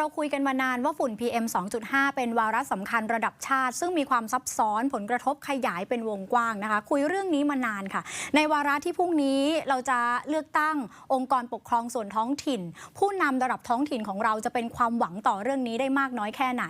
เราคุยกันมานานว่าฝุ่น PM 2.5 เป็นวาระสำคัญระดับชาติ ซึ่งมีความซับซ้อนผลกระทบขยายเป็นวงกว้างนะคะ คุยเรื่องนี้มานานค่ะ ในวาระที่พรุ่งนี้เราจะเลือกตั้งองค์กรปกครองส่วนท้องถิ่น ผู้นำระดับท้องถิ่นของเราจะเป็นความหวังต่อเรื่องนี้ได้มากน้อยแค่ไหน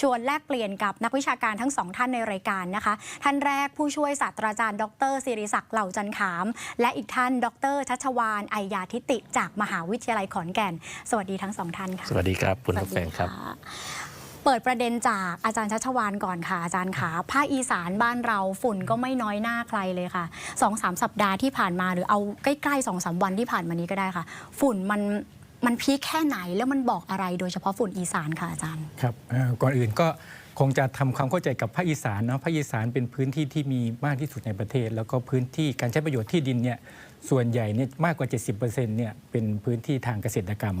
ชวนแลกเปลี่ยนกับนักวิชาการทั้งสองท่านในรายการนะคะ ท่านแรกผู้ช่วยศาสตราจารย์ ดรศิริศักดิ์เหล่าจันขาม และอีกท่าน ดรชัชวานไอยาทิติจากมหาวิทยาลัยขอนแก่น สวัสดีทั้งสองท่านค่ะสวัสดีครับคุณผู้แฟนครับสวัสดีะเปิดประเด็นจากอาจารย์ชัชวานก่อนค่ะ อาจารย์ขาภาคอีสานบ้านเราฝุ่นก็ไม่น้อยหน้าใครเลยค่ะสองสามสัปดาห์ที่ผ่านมาหรือเอาใกล้ๆสองสามวันที่ผ่านมานี้ก็ได้ค่ะ ฝุ่นมันมันพีคแค่ไหนแล้วมันบอกอะไรโดยเฉพาะฝุ่นอีสานค่ะอาจารย์ครับเอ่อก่อนอื่นก็คงจะทำความเข้าใจกับภาคอีสานเนาะภาคอีสานเป็นพื้นที่ที่มีมากที่สุดในประเทศ แล้วก็พื้นที่การใช้ประโยชน์ที่ดินเนี่ยส่วนใหญ่เนี่ยมากกว่า 70%เนี่ยเป็นพื้นที่ทางเกษตรกรรม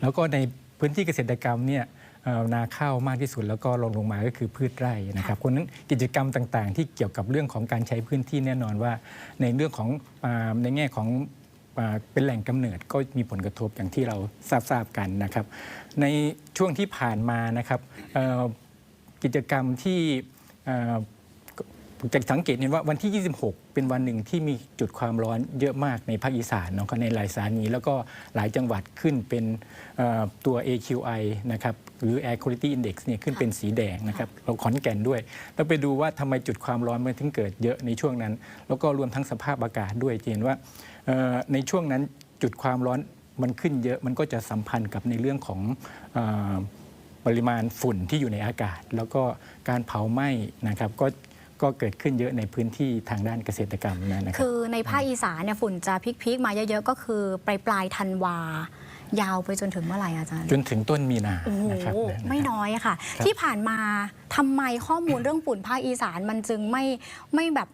แล้วก็ใน พื้นที่เกษตรกรรมเนี่ยนาข้าวมากที่สุดแล้วก็รองลงมาก็คือพืชไร่นะครับเพราะฉะนั้นกิจกรรมต่างๆ ที่เกี่ยวกับเรื่องของการใช้พื้นที่แน่นอนว่า ในเรื่องของในแง่ของเป็นแหล่งกำเนิดก็มีผลกระทบอย่างที่เราทราบทราบกันนะครับ ในช่วงที่ผ่านมานะครับกิจกรรมที่ จะสังเกตเห็นว่าวันที่ 26 เป็นวันหนึ่งที่มีจุดความร้อนเยอะมากในภาคอีสานเนาะก็ในหลายสถานี แล้วก็หลายจังหวัดขึ้นเป็นเอ่อตัว AQI นะครับหรือ Air Quality Index เนี่ยขึ้นเป็นสีแดงนะครับเราขอนแก่นด้วยเราไปดูว่าทำไมจุดความร้อนมันถึงเกิดเยอะในช่วงนั้น แล้วก็รวมทั้งสภาพอากาศด้วยจะเห็นว่าเอ่อในช่วงนั้นจุดความร้อนมันขึ้นเยอะมันก็จะสัมพันธ์กับในเรื่องของเออปริมาณฝุ่นที่อยู่ในอากาศ แล้วก็การเผาไหม้นะครับก็ ก็เกิดขึ้นเยอะในพื้นที่ทางด้านเกษตรกรรมนะครับคือในภาคอีสานเนี่ยฝุ่นจะพีคๆมาเยอะๆก็คือปลายปลายๆธันวายาวไปจนถึงเมื่อไหร่อาจารย์ จนถึงต้นมีนาโอ้โหนะครับะครับไม่น้อยอะค่ะครับที่ผ่านมาทำไมข้อมูลเรื่องฝุ่นภาคอีสานมันจึงไม่ไม่แบบ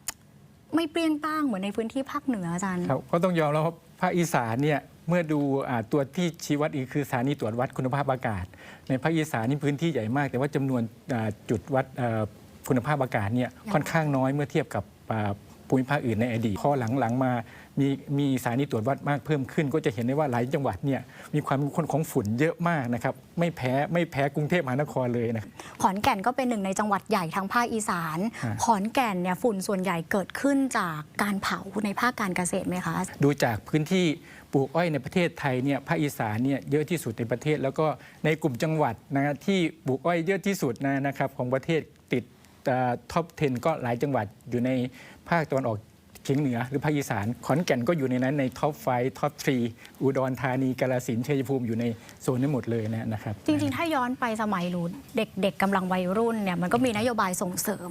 ไม่เปรี้ยงป้างเหมือนในพื้นที่ภาคเหนืออาจารย์ครับก็ต้องยอมแล้วว่าภาคอีสานเนี่ยเมื่อดูอ่าตัวที่ชี้วัดอีกคือสถานีตรวจวัดคุณภาพอากาศ ในภาคอีสานนี่พื้นที่ใหญ่มาก แต่ว่าจำนวนอ่าจุดวัดเอ่อ คุณภาพอากาศเนี่ยค่อนข้างน้อยเมื่อเทียบกับอ่าภูมิภาคอื่นในอดีตพอหลังๆมามีมีสถานีตรวจวัดมากเพิ่มขึ้น ก็จะเห็นได้ว่าหลายจังหวัดเนี่ยมีความเข้มข้นของฝุ่นเยอะมากนะครับไม่แพ้ไม่แพ้กรุงเทพมหานครเลยนะครับขอนแก่นก็เป็นหนึ่งในจังหวัดใหญ่ทางภาคอีสานฮะขอนแก่นเนี่ยฝุ่นส่วนใหญ่เกิดขึ้นจากการเผาในภาคการเกษตรไหมคะ ดูจากพื้นที่ปลูกอ้อยในประเทศไทยเนี่ยภาคอีสานเนี่ยเยอะที่สุดในประเทศ แล้วก็ในกลุ่มจังหวัดนะฮะที่ปลูกอ้อยเยอะที่สุดนะนะครับของประเทศติด ท็อป 10 ก็หลายจังหวัดอยู่ในภาคตะวันออกเฉียงเหนือหรือภาคอีสาน ขอนแก่นก็อยู่ในนั้นในท็อปไฟท็อปทรีอุดรธานีกาฬสินธุ์ชัยภูมิอยู่ในโซนนี้หมดเลยนะนะครับ จริง ๆ ถ้าย้อนไปสมัยหนูเด็กๆกำลังวัยรุ่นเนี่ยมันก็มีนโยบายส่งเสริม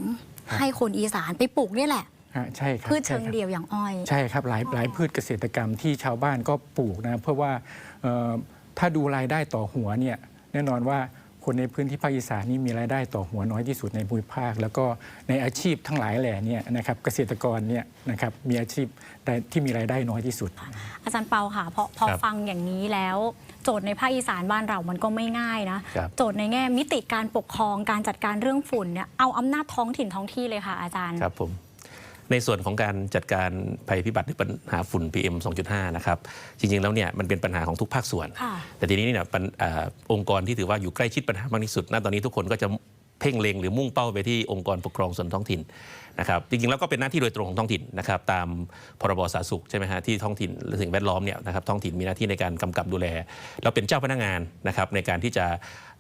ให้คนอีสานไปปลูกนี่แหละฮะใช่ครับพืชเชิงใครับเดียวอย่างอ้อย ใช่ครับหลายหลายพืชเกษตรกรรมที่ชาวบ้านก็ปลูกนะเพราะว่าเอ่อถ้าดูรายได้ต่อหัวเนี่ยแน่นอนว่า คนในพื้นที่ภาคอีสานนี่มีรายได้ต่อหัวน้อยที่สุดในภูมิภาค แล้วก็ในอาชีพทั้งหลายแหล่เนี่ยนะครับเกษตรกรเนี่ยนะครับมีอาชีพแต่ที่มีรายได้น้อยที่สุด อาจารย์เปาค่ะพอพอครับฟังอย่างนี้แล้ว โจทย์ในภาคอีสานบ้านเรามันก็ไม่ง่ายนะครับโจทย์ในแง่มิติการปกครองการจัดการเรื่องฝุ่นเนี่ยเอาอำนาจท้องถิ่นท้องที่เลยค่ะอาจารย์ครับผม ในส่วนของการจัดการภัยพิบัติหรือปัญหาฝุ่น PM 2.5 นะครับ จริงๆ แล้วเนี่ยมันเป็นปัญหาของทุกภาคส่วนค่ะแต่ทีนี้เนี่ยปัญอ่าองค์กรที่ถือว่าอยู่ใกล้ชิดปัญหามากที่สุดณตอนนี้ทุกคนก็จะเพ่งเล็งหรือมุ่งเป้าไปที่องค์กรปกครองส่วนท้องถิ่นนะครับจริงๆแล้วก็เป็นหน้าที่โดยตรงของท้องถิ่นนะครับตามพรบสาธารณสุขใช่ไหมฮะที่ท้องถิ่นหรือสิ่งแวดล้อมเนี่ยนะครับท้องถิ่นมีหน้าที่ในการกำกับดูแล เราเป็นเจ้าพนักงานนะครับในการที่จะ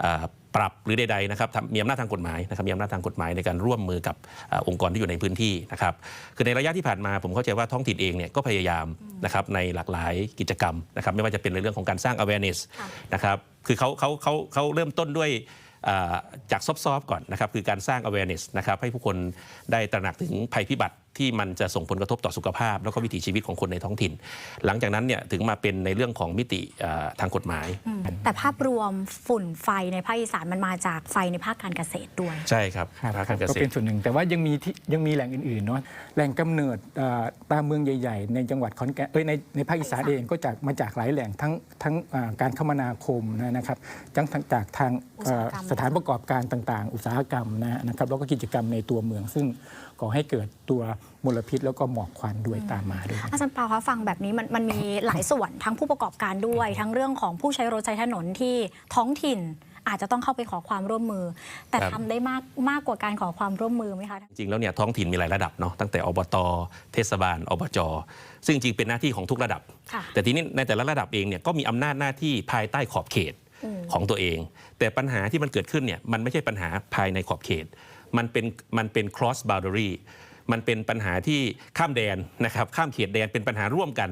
อ่า ปรับหรือใดๆนะครับทำมีอำนาจทางกฎหมายนะครับมีอำนาจทางกฎหมายในการร่วมมือกับอาองค์กรที่อยู่ในพื้นที่นะครับคือในระยะที่ผ่านมาผมเข้าใจว่าท้องถิ่นเองเนี่ยก็พยายามนะครับในหลากหลายกิจกรรมนะครับไม่ว่าจะเป็นในเรื่องของการสร้าง awareness ค่ะนะครับคือเขาเขาเขาเขาเริ่มต้นด้วยอ่าจากซอฟต์ๆก่อนนะครับคือการสร้าง awareness นะครับให้ผู้คนได้ตระหนักถึงภัยพิบัติ ที่มันจะส่งผลกระทบต่อสุขภาพ แล้วก็วิถีชีวิตของคนในท้องถิ่น หลังจากนั้นเนี่ยถึงมาเป็นในเรื่องของมิติอ่าทางกฎหมายอืมแต่ภาพรวมฝุ่นไฟในภาคอีสานมันมาจากไฟในภาคการเกษตรด้วย ใช่ครับครับภาคการเกก็ษเป็ตนรส่วนหนึ่ง แต่ว่ายังมีที่ยังมีแหล่งอื่นๆเนาะแหล่งกำเนิดเอ่อตามเมืองใหญ่ ๆ ในจังหวัดขอนแก่นเอ้ยในในภาคอีสานเองก็จากมาจากหลายแหล่งทั้งทั้งอ่าการคมนาคมนะนะครับทั้งทั้งจากทางเอ่ออุตสาหกรรมสถานประกอบการต่าง ๆ อุตสาหกรรมนะนะครับแล้วก็กิจกรรมในตัวเมือง ซึ่งก่อให้เกิดตัวมลพิษแล้วก็หมอกควันด้วยตามมาด้วยอาจารย์เปาคะฟังแบบนี้มันมันมีหลายส่วนทั้งผู้ประกอบการด้วย ทั้งเรื่องของผู้ใช้รถใช้ถนนที่ท้องถิ่นอาจจะต้องเข้าไปขอความร่วมมือ แต่ครับทำได้มากมากกว่าการขอความร่วมมือไหมคะจริงๆแล้วเนี่ยท้องถิ่นมีหลายระดับเนาะตั้งแต่อบต เทศบาล อบจ ซึ่งจริงๆเป็นหน้าที่ของทุกระดับค่ะแต่ทีนี้ในแต่ละระดับเองเนี่ยก็มีอำนาจหน้าที่ภายใต้ขอบเขตอืมของตัวเอง แต่ปัญหาที่มันเกิดขึ้นเนี่ยมันไม่ใช่ปัญหาภายในขอบเขต มันเป็นมันเป็น cross boundary มันเป็นปัญหาที่ข้ามแดนนะครับข้ามเขตแดนเป็นปัญหาร่วมกัน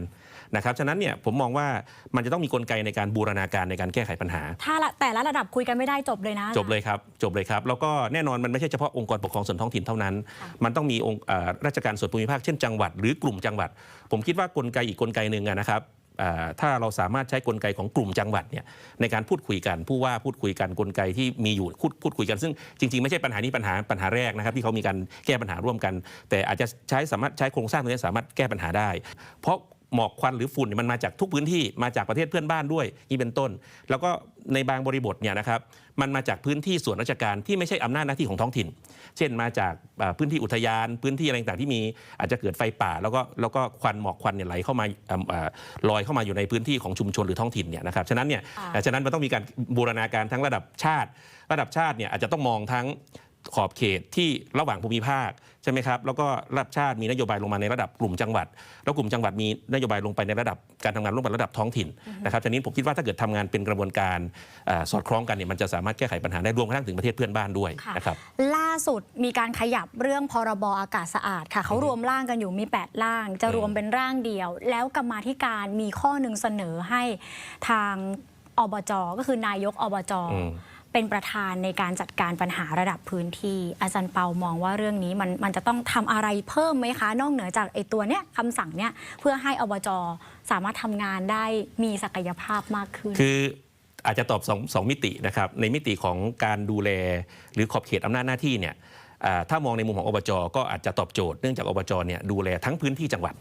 นะครับฉะนั้นเนี่ยผมมองว่ามันจะต้องมีกลไกในการบูรณาการในการแก้ไขปัญหา ถ้าละแต่ละระดับคุยกันไม่ได้จบเลยนะ จบเลยครับจบเลยครับ แล้วก็แน่นอนมันไม่ใช่เฉพาะองค์กรปกครองส่วนท้องถิ่นเท่านั้นค่ะมันต้องมีองค์เอ่อราชการส่วนภูมิภาคเช่นจังหวัดหรือกลุ่มจังหวัด ผมคิดว่ากลไกอีกกลไกหนึ่งอะนะครับอ่า ถ้าเราสามารถใช้กลไกของกลุ่มจังหวัดเนี่ยในการพูดคุยกันผู้ว่าพูดคุยกันกลไกที่มีอยู่พูดพูดคุยกัน ซึ่งจริง ๆ ไม่ใช่ปัญหานี้ปัญหาปัญหาแรกนะครับที่เขามีการแก้ปัญหาร่วมกัน แต่อาจจะใช้สามารถใช้โครงสร้างตรงนี้สามารถแก้ปัญหาได้ เพราะ หมอกควันหรือฝุ่นเนี่ยมันมาจากทุกพื้นที่มาจากประเทศเพื่อนบ้านด้วยนี่เป็นต้น แล้วก็ในบางบริบทเนี่ยนะครับมันมาจากพื้นที่ส่วนราชการที่ไม่ใช่อำนาจหน้าที่ของท้องถิ่น เช่นมาจากอ่าพื้นที่อุทยาน พื้นที่อะไรต่างๆที่มีอาจจะเกิดไฟป่า แล้วก็แล้วก็ควันหมอกควันเนี่ยไหลเข้ามาอ่าอ่าลอยเข้ามาอยู่ในพื้นที่ของชุมชนหรือท้องถิ่นเนี่ยนะครับฉะนั้นเนี่ยค่ะอ่าฉะนั้นมันต้องมีการบูรณาการทั้งระดับชาติ ระดับชาติเนี่ยอาจจะต้องมองทั้งขอบเขตที่ระหว่างภูมิภาค ใช่ไหมครับแล้วก็ระดับชาติมีนโยบายลงมาในระดับกลุ่มจังหวัด แล้วกลุ่มจังหวัดมีนโยบายลงไปในระดับการทำงานร่วมกันระดับท้องถิ่นนะครับฉะนั้นผมคิดว่าถ้าเกิดทำงานเป็นกระบวนการอ่าสอดคล้องกันเนี่ยมันจะสามารถแก้ไขปัญหาได้รวมกระทั่งถึงประเทศเพื่อนบ้านด้วยค่ะนะครับล่าสุดมีการขยับเรื่องพรบอากาศสะอาดค่ะเขารวมร่างกันอยู่มี 8 ร่าง จะรวมเป็นร่างเดียว แล้วกรรมาธิการมีข้อหนึ่งเสนอให้ทางอบจก็คือนายกอบจอืม เป็นประธานในการจัดการปัญหาระดับพื้นที่ อาจารย์เปามองว่าเรื่องนี้มันมันจะต้องทำอะไรเพิ่มไหมคะ นอกเหนือจากไอ้ตัวเนี้ยคำสั่งเนี้ยเพื่อให้อบจสามารถทำงานได้มีศักยภาพมากขึ้น คืออาจจะตอบสองสองมิตินะครับในมิติของการดูแลหรือขอบเขตอำนาจหน้าที่เนี่ย ถ้ามองในมุมของอบจก็อาจจะตอบโจทย์เนื่องจากอบจเนี่ยดูแลทั้งพื้นที่จังหวัด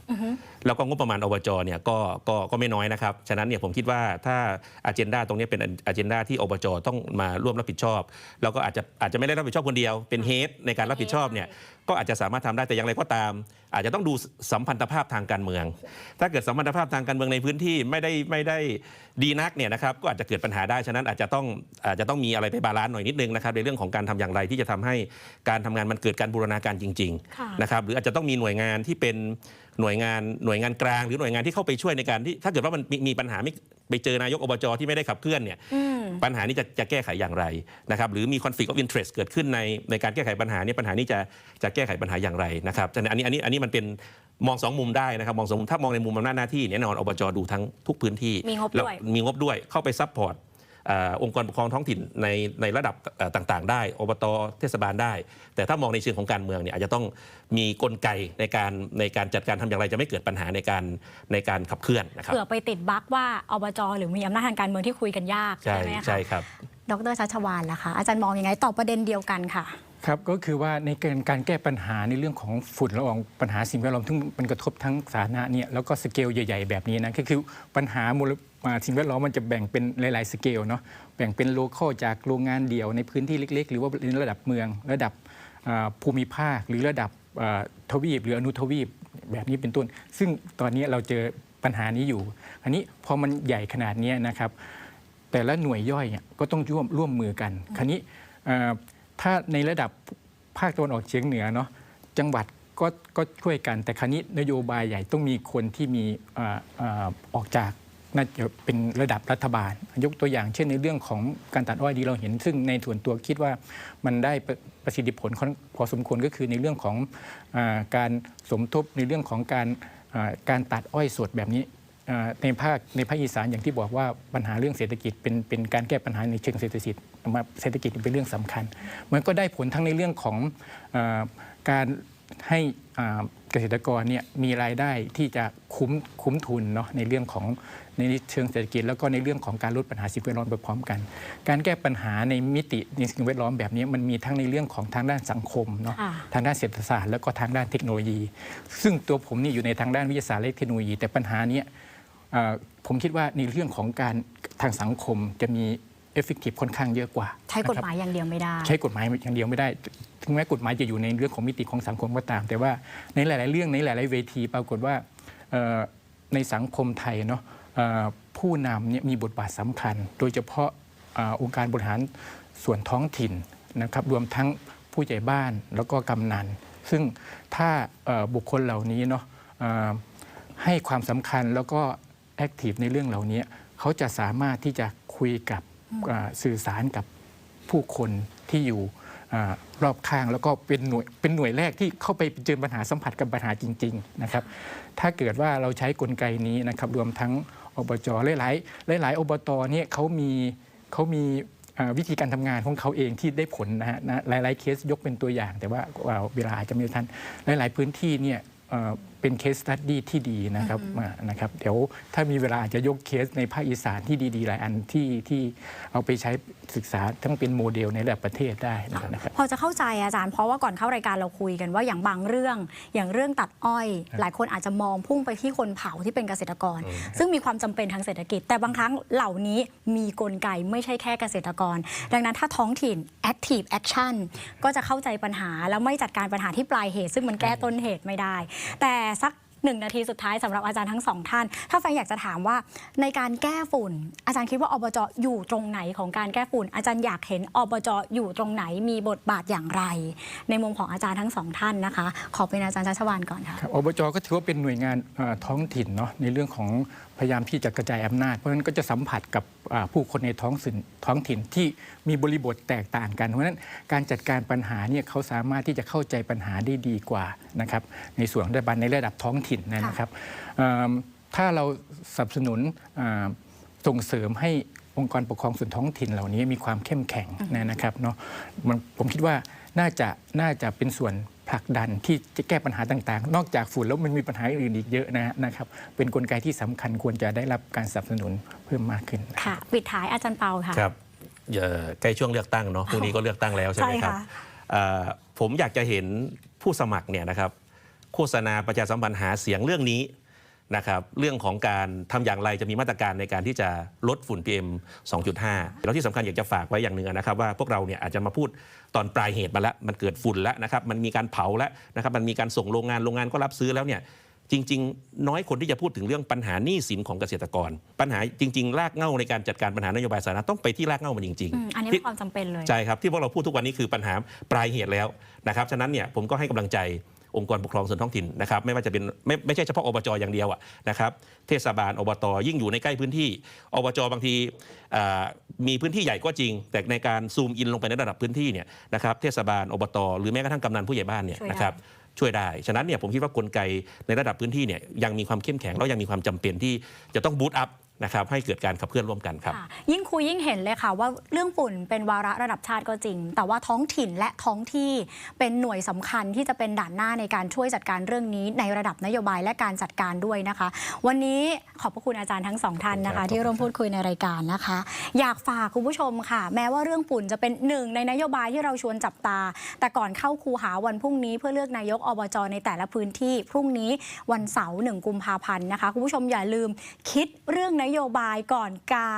แล้วก็งบประมาณอบจเนี่ยก็ก็ก็ไม่น้อยนะครับ ฉะนั้นเนี่ยผมคิดว่าถ้าอ g e n d a ตรงนี้เป็นอ g e n d a ที่อบจต้องมาร่วมรับผิดชอบ แล้วก็อาจจะอาจจะไม่ได้รับผิดชอบคนเดียว เป็นเฮดในการรับผิดชอบเนี่ย ก็อาจจะสามารถทำได้แต่อย่างไรก็ตาม อาจจะต้องดูสัมพันธภาพทางการเมือง ถ้าเกิดสัมพันธภาพทางการเมืองในพื้นที่ไม่ได้ไม่ได้ดีนักเนี่ยนะครับก็อาจจะเกิดปัญหาได้ฉะนั้นอาจจะต้องอาจจะต้องมีอะไรไปบาลานซ์หน่อยนิดนึงนะครับในเรื่องของการทำอย่างไรที่จะทำให้การทำงานมันเกิดการบูรณาการจริงค่ะๆนะครับหรืออาจจะต้องมีหน่วยงานที่เป็น หน่วยงานหน่วยงานกลางหรือหน่วยงานที่เข้าไปช่วยในการที่ถ้าเกิดว่ามันมีมีปัญหาไม่ไปเจอนายกอบจที่ไม่ได้ขับเคลื่อนเนี่ยอืมปัญหานี้จะจะแก้ไขอย่างไรนะครับหรือมี conflict of interest เกิดขึ้นในในการแก้ไขปัญหาเนี่ยปัญหานี้จะจะแก้ไขปัญหาอย่างไรนะครับฉะนั้นอันนี้อันนี้อันนี้มันเป็นมองสองมุมได้นะครับมองสองมุมถ้ามองในมุมอำนาจหน้าที่เนี่ยแน่นอนอบจดูทั้งทุกพื้นที่มีงบแล้วด้วยมีงบด้วยเข้าไปซัพพอร์ต องค์กรปกครองท้องถิ่นในในระดับเอ่อต่างๆ ได้ อบต เทศบาลได้ แต่ถ้ามองในเชิงของการเมืองเนี่ยอาจจะต้องมีกลไกในการในการจัดการทำอย่างไรจะไม่เกิดปัญหาในการในการขับเคลื่อนนะครับเผื่อไปติดบั๊กว่าอบจหรือมีอำนาจทางการเมืองที่คุยกันยากใช่ใช่ไหมคะใช่ครับ ดรชัชวานล่ะคะอาจารย์มองยังไงตอบประเด็นเดียวกันค่ะ ครับก็คือว่าในการการแก้ปัญหาในเรื่องของฝุ่นละอองปัญหาสิ่งแวดล้อมที่มันกระทบทั้งสาธารณะเนี่ยแล้วก็สเกลใหญ่ ๆ แบบนี้นะก็คือปัญหามลอ่าสิ่งแวดล้อมมันจะแบ่งเป็นหลาย ๆ สเกลเนาะแบ่งเป็นโลคอลจากโรงงานเดี่ยวในพื้นที่เล็ก ๆ หรือว่าในระดับเมือง ระดับอ่าภูมิภาคหรือระดับอ่าทวีปหรืออนุทวีปแบบนี้เป็นต้น ซึ่งตอนนี้เราเจอปัญหานี้อยู่ อันนี้พอมันใหญ่ขนาดเนี้ยนะครับ แต่ละหน่วยย่อยเนี่ยก็ต้องร่วมร่วมมือกันคราวนี้เอ่อถ้าในระดับภาคตะวันออกเฉียงเหนือเนาะจังหวัดก็ก็ช่วยกันแต่คราวนี้นโยบายใหญ่ต้องมีคนที่มีเอ่อเอ่อออกจากน่าจะเป็นระดับรัฐบาล ยกตัวอย่างเช่นในเรื่องของการตัดอ้อยดีเราเห็น ซึ่งในส่วนตัวคิดว่ามันได้ประประสิทธิผลค่อนพอสมควรก็คือในเรื่องของอาการสมทบในเรื่องของการอ่าการตัดอ้อยสดแบบนี้อ่า ในภาคในภาคอีสานอย่างที่บอกว่าปัญหาเรื่องเศรษฐกิจเป็นเป็นการแก้ปัญหาในเชิงเศรษฐกิจมาเศรษฐกิจเป็นเรื่องสำคัญ มันก็ได้ผลทั้งในเรื่องของอาการให้อ่าเกษตรกรเนี่ยมีรายได้ที่จะคุ้มคุ้มทุนเนาะในเรื่องของในเชิงเศรษฐกิจ แล้วก็ในเรื่องของการลดปัญหาสิ่งแวดล้อมไปพร้อมกัน การแก้ปัญหาในมิติในสิ่งแวดล้อมแบบนี้มันมีทั้งในเรื่องของทางด้านสังคมเนาะค่ะทางด้านเศรษฐศาสตร์แล้วก็ทางด้านเทคโนโลยี ซึ่งตัวผมนี่อยู่ในทางด้านวิทยาศาสตร์และเทคโนโลยี แต่ปัญหาเนี้ยเอ่อ ผมคิดว่าในเรื่องของการทางสังคมจะมีเอฟเฟกตีฟค่อนข้างเยอะกว่า ใช้กฎนะครับหมายอย่างเดียวไม่ได้ ใช้กฎหมายอย่างเดียวไม่ได้ ถึงแม้กฎหมายจะอยู่ในเรื่องของมิติของสังคมก็ตาม แต่ว่าในหลาย ๆ เรื่องในหลาย ๆ เวที ปรากฏว่าเอ่อในสังคมไทยเนาะเอ่อผู้นำเนี่ยมีบทบาทสำคัญ โดยเฉพาะอาองค์การบริหารส่วนท้องถิ่นนะครับรวมทั้งผู้ใหญ่บ้านแล้วก็กำนัน ซึ่งถ้าเอ่อบุคคลเหล่านี้เนาะอ่าให้ความสำคัญแล้วก็ แอคทีฟในเรื่องเหล่านี้เขาจะสามารถที่จะคุยกับอ่าสื่อสารกับผู้คนที่อยู่อารอบข้างแล้วก็เป็นหน่วยเป็นหน่วยแรกที่เข้าไปเจอปัญหาสัมผัสกับปัญหาจริงๆนะครับถ้าเกิดว่าเราใช้กลไกนี้นะครับรวมทั้งอบจหลายๆหลาย ๆ อบตเนี่ยเขามีเขามีอ่าวิธีการทำงานของเขาเองที่ได้ผลนะฮะนะหลายๆเคสยกเป็นตัวอย่าง แต่ว่าว่าเวลาอาจจะไม่ทันหลาย ๆ พื้นที่เนี่ย เอ่อเป็นเคสตัดดี้ที่ดีนะครับมานะครับเดี๋ยวถ้ามีเวลาอาจจะยกเคสในภาคอีสานที่ดีๆ หลายอันที่ที่เอาไปใช้ศึกษาทั้งเป็นโมเดลในระดับประเทศได้นะครับพอจะเข้าใจอาจารย์เพราะว่าก่อนเข้ารายการเราคุยกันว่าอย่างบางเรื่องอย่างเรื่องตัดอ้อย หลายคนอาจจะมองพุ่งไปที่คนเผาที่เป็นเกษตรกร ซึ่งมีความจำเป็นทางเศรษฐกิจ แต่บางครั้งเหล่านี้มีกลไกไม่ใช่แค่เกษตรกร ดังนั้นถ้าท้องถิ่น active action ก็จะเข้าใจปัญหาแล้วไม่จัดการปัญหาที่ปลายเหตุ ซึ่งมันแก้ต้นเหตุไม่ได้ แต่สักหนึ่งนาทีสุดท้ายสำหรับอาจารย์ทั้งสองท่าน ถ้าแฟนอยากจะถามว่าในการแก้ฝุ่น อาจารย์คิดว่าอบจอยู่ตรงไหนของการแก้ฝุ่น อาจารย์อยากเห็นอบจอยู่ตรงไหนมีบทบาทอย่างไร ในมุมของอาจารย์ทั้งสองท่านนะคะ ขอเป็นอาจารย์ชัชวานก่อนค่ะอบจก็ถือว่าเป็นหน่วยงานท้องถิ่นเนาะในเรื่องของพยายามที่จะกระจายอำนาจ เพราะฉะนั้นก็จะสัมผัสกับอ่าผู้คนในท้องถิ่นท้องถิ่นที่มีบริบทแตกต่างกัน เพราะฉะนั้นการจัดการปัญหาเนี่ยเขาสามารถที่จะเข้าใจปัญหาได้ดีกว่านะครับในส่วนของรัฐบาลในระดับท้องถิ่นนะครับเอิ่มถ้าเราสนับสนุนอ่าส่งเสริมให้องค์กรปกครองส่วนท้องถิ่นเหล่านี้มีความเข้มแข็งนะครับเนาะมันผมคิดว่าน่าจะน่าจะเป็นส่วน ผลักดันที่จะแก้ปัญหาต่างๆ นอกจากฝุ่นแล้วมันมีปัญหาอื่นอีกเยอะนะนะครับ เป็นกลไกที่สำคัญควรจะได้รับการสนับสนุนเพิ่มมากขึ้นค่ะปิดท้ายอาจารย์เปาค่ะครับเอ่อใกล้ช่วงเลือกตั้งเนาะพรุ่งนี้ก็เลือกตั้งแล้วใช่ไหมใช่ครับค่ะเอ่อผมอยากจะเห็นผู้สมัครเนี่ยนะครับ โฆษณาประชาสัมพันธ์หาเสียงเรื่องนี้ นะครับเรื่องของการทำอย่างไรจะมีมาตรการในการที่จะลดฝุ่น PM 2.5 แล้วที่สำคัญอยากจะฝากไว้อย่างหนึ่งนะครับว่าพวกเราเนี่ยอาจจะมาพูดตอนปลายเหตุมาแล้ว มันเกิดฝุ่นแล้วนะครับมันมีการเผาแล้วนะครับมันมีการส่งโรงงานโรงงานก็รับซื้อแล้วเนี่ยจริง ๆ น้อยคนที่จะพูดถึงเรื่องปัญหาหนี้สินของเกษตรกร ปัญหาจริง ๆ รากเหง้าในการจัดการปัญหานโยบายสาธารณะต้องไปที่รากเหง้ามันจริงอืมอันนี้ที่เป็นความจำเป็นเลยใช่ครับที่พวกเราพูดทุกวันนี้คือปัญหาปลายเหตุแล้วนะครับฉะนั้นเนี่ยผมก็ให้กำลังใจ องค์กรปกครองส่วนท้องถิ่นนะครับไม่ว่าจะเป็นไม่ไม่ใช่เฉพาะอบจอย่างเดียวอะนะครับเทศบาลอบตยิ่งอยู่ในใกล้พื้นที่อบจบางทีอ่ามีพื้นที่ใหญ่ก็จริง แต่ในการซูมอินลงไปในระดับพื้นที่เนี่ยนะครับเทศบาลอบตหรือแม้กระทั่งกำนันผู้ใหญ่บ้านเนี่ยช่วยได้นะครับช่วยได้ ฉะนั้นเนี่ยผมคิดว่ากลไกในระดับพื้นที่เนี่ยยังมีความเข้มแข็งแล้วยังมีความจำเป็นที่จะต้องบูตอัพ นะครับให้เกิดการขับเคลื่อนร่วมกันครับค่ะยิ่งคุยยิ่งเห็นเลยค่ะ ว่าเรื่องฝุ่นเป็นวาระระดับชาติก็จริง แต่ว่าท้องถิ่นและท้องที่เป็นหน่วยสำคัญที่จะเป็นด่านหน้าในการช่วยจัดการเรื่องนี้ ในระดับนโยบายและการจัดการด้วยนะคะ วันนี้ขอบพระคุณอาจารย์ทั้งสองท่านนะครัคะบที่ร่วมพูดคุยในรายการนะคะ อยากฝากคุณผู้ชมค่ะ แม้ว่าเรื่องฝุ่นจะเป็นหนึ่งในนโยบายที่เราชวนจับตา แต่ก่อนเข้าคูหาวันพรุ่งนี้ เพื่อเลือกนายกอบจในแต่ละพื้นที่พรุ่งนี้วันเสาร์หนึ่งกุมภาพันธ์นะคะคุณผู้ชมอย่าลืมคิดเรื่องนโยบายก่อนกา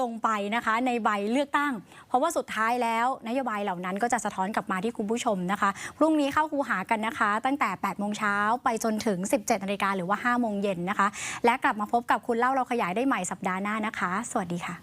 ลงไปนะคะ ในใบเลือกตั้ง เพราะว่าสุดท้ายแล้วนโยบายเหล่านั้นก็จะสะท้อนกลับมาที่คุณผู้ชมนะคะพรุ่งนี้เข้าคูหากันนะคะ ตั้งแต่8โมงเช้าไปจนถึง 17นาฬิกาหรือว่า5โมงเย็นนะคะ และกลับมาพบกับคุณเล่าเราขยายได้ใหม่สัปดาห์หน้านะคะ สวัสดีค่ะ